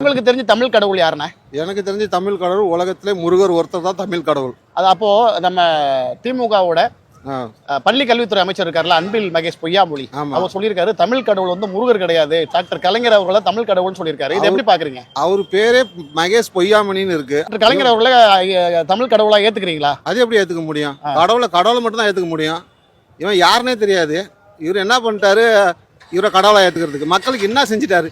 உங்களுக்கு தெரிஞ்ச தமிழ் கடவுள் யாருண்ணே? எனக்கு தெரிஞ்சு தமிழ் கடவுள் உலகத்திலே முருகர் ஒருத்தர் தான் தமிழ் கடவுள். அது அப்போ நம்ம திமுகவோட ஆ, பள்ளி கல்வித்துறை அமைச்சர் இருக்கார்ல அன்பில் மகேஷ் பொய்யாமொழி. ஆமா. அவர் சொல்லியிருக்காரு தமிழ் கடவுள் வந்து முருகர் கிடையாது. டாக்டர் கலைஞர் அவர்களை தமிழ் கடவுள்னு சொல்லியிருக்காரு. இது எப்படி பாக்குறீங்க? அவர் பேரே மகேஷ் பொய்யாமணின்னு இருக்கு. டாக்டர் கலைஞர் அவர்களை தமிழ் கடவுளா ஏத்துக்கிறீங்களா? அது எப்படி ஏத்துக்க முடியும்? ஆ. கடவுளை கடவுளை மட்டும் தான் ஏத்துக்க முடியும். இவன் யாருன்னே தெரியாது. இவர் என்ன பண்ணிட்டாரு? இவரை கடவுளா ஏத்துக்கிறதுக்கு. மக்களுக்கு என்ன செஞ்சிட்டாரு?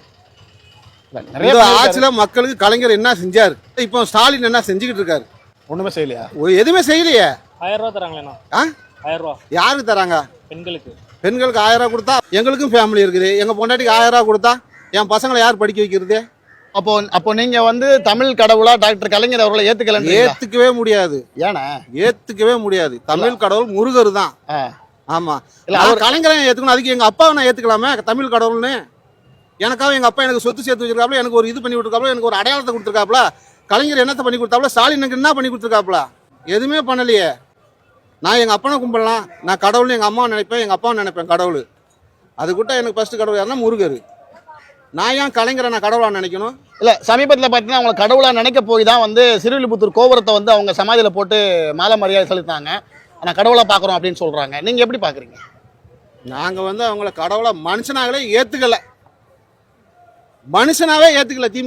நிறைய ஆட்சியில மக்களுக்கு கலைஞர் என்ன செஞ்சாரு? இப்போ ஸ்டாலின் என்ன செஞ்சுக்கிட்டு இருக்காரு? ஒண்ணுமே செய்யலையா? எதுவுமே செய்யலையே? ஆயிரம் ரூபா தராங்களேண்ணா. ஆ? ஆயிரம் ரூபா. யாருக்கு தராங்க? பெண்களுக்கு. பெண்களுக்கு ஆயிரம் ரூபா கொடுத்தா எங்களுக்கும் ஃபேமிலி இருக்குது. எங்க பொண்டாட்டிக்கு ஆயிரம் ரூபா கொடுத்தா என் பசங்களை யார் படிக்க வைக்கிறது? அப்போ அப்போ நீங்க வந்து தமிழ் கடவுளா டாக்டர் கலைஞர் அவர்களை ஏத்துக்கலன்னு ஏத்துக்கவே முடியாது. ஏன்னா? ஏத்துக்கவே முடியாது. தமிழ் கடவுள் முருகர் தான். ஆமா. இல்ல, இல்ல அவர் கலைஞரை ஏத்துக்கணும். அதுக்கு எங்க அப்பாவை நான் ஏத்துக்கலாமே? தமிழ் கடவுள்னு. எனக்காக எங்க அப்பா எனக்கு சொத்து சேர்த்து வச்சிருக்காப்ல எனக்கு ஒரு இது பண்ணி விட்டுருக்காப்ல எனக்கு ஒரு அடையாளத்தை கொடுத்துருக்காப்ல கலைஞர் என்னத்தை பண்ணி கொடுத்தாப்ல ஸ்டாலின் எனக்கு என்ன பண்ணி கொடுத்துருக்காப்ல எதுவுமே பண்ணலையே. நான் எங்க அப்பனை கும்பிடலாம் நான் கடவுள்னு எங்க அம்மாவை நினைப்பேன் எங்க அப்பாவை நினைப்பேன் கடவுள். அது கூட எனக்கு ஃபர்ஸ்ட் கடவுள் யாருன்னா முருகர். நான் ஏன் கலைஞரை நான் கடவுளா நினைக்கணும்? இல்ல சமீபத்துல பாத்தீங்கன்னா அவங்க கடவுளா நினைக்க போய் தான் வந்து சிறுவில்லிபுத்தூர் கோபுரத்தை வந்து அவங்க சமாதியில போட்டு மாலை மரியாதை செலுத்தினாங்க. ஆனா கடவுளா பாக்குறோம் அப்படின்னு சொல்றாங்க. நீங்க எப்படி பாக்குறீங்க? நாங்க வந்து அவங்கள கடவுளா மனுஷனாங்களே ஏத்துக்கல. மனுஷனாவே ஏத்துக்கல திமுக